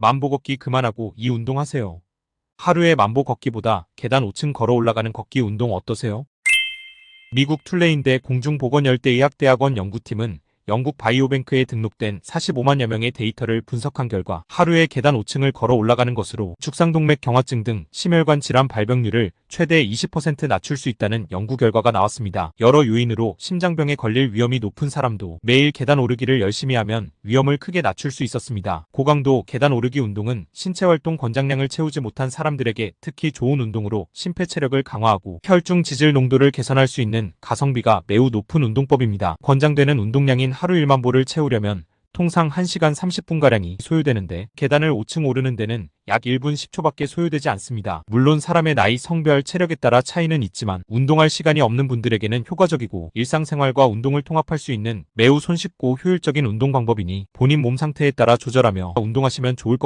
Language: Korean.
만보 걷기 그만하고 이 운동하세요. 하루에 만보 걷기보다 계단 5층 걸어 올라가는 걷기 운동 어떠세요? 미국 툴레인대 공중보건열대의학대학원 연구팀은 영국 바이오뱅크에 등록된 45만여 명의 데이터를 분석한 결과 하루에 계단 5층을 걸어 올라가는 것으로 축상동맥 경화증 등 심혈관 질환 발병률을 최대 20% 낮출 수 있다는 연구 결과가 나왔습니다. 여러 요인으로 심장병에 걸릴 위험이 높은 사람도 매일 계단 오르기를 열심히 하면 위험을 크게 낮출 수 있었습니다. 고강도 계단 오르기 운동은 신체 활동 권장량을 채우지 못한 사람들에게 특히 좋은 운동으로 심폐 체력을 강화하고 혈중 지질 농도를 개선할 수 있는 가성비가 매우 높은 운동법입니다. 권장되는 운동량인 하루 1만 보를 채우려면 통상 1시간 30분가량이 소요되는데 계단을 5층 오르는 데는 약 1분 10초밖에 소요되지 않습니다. 물론 사람의 나이, 성별, 체력에 따라 차이는 있지만 운동할 시간이 없는 분들에게는 효과적이고 일상생활과 운동을 통합할 수 있는 매우 손쉽고 효율적인 운동 방법이니 본인 몸 상태에 따라 조절하며 운동하시면 좋을 것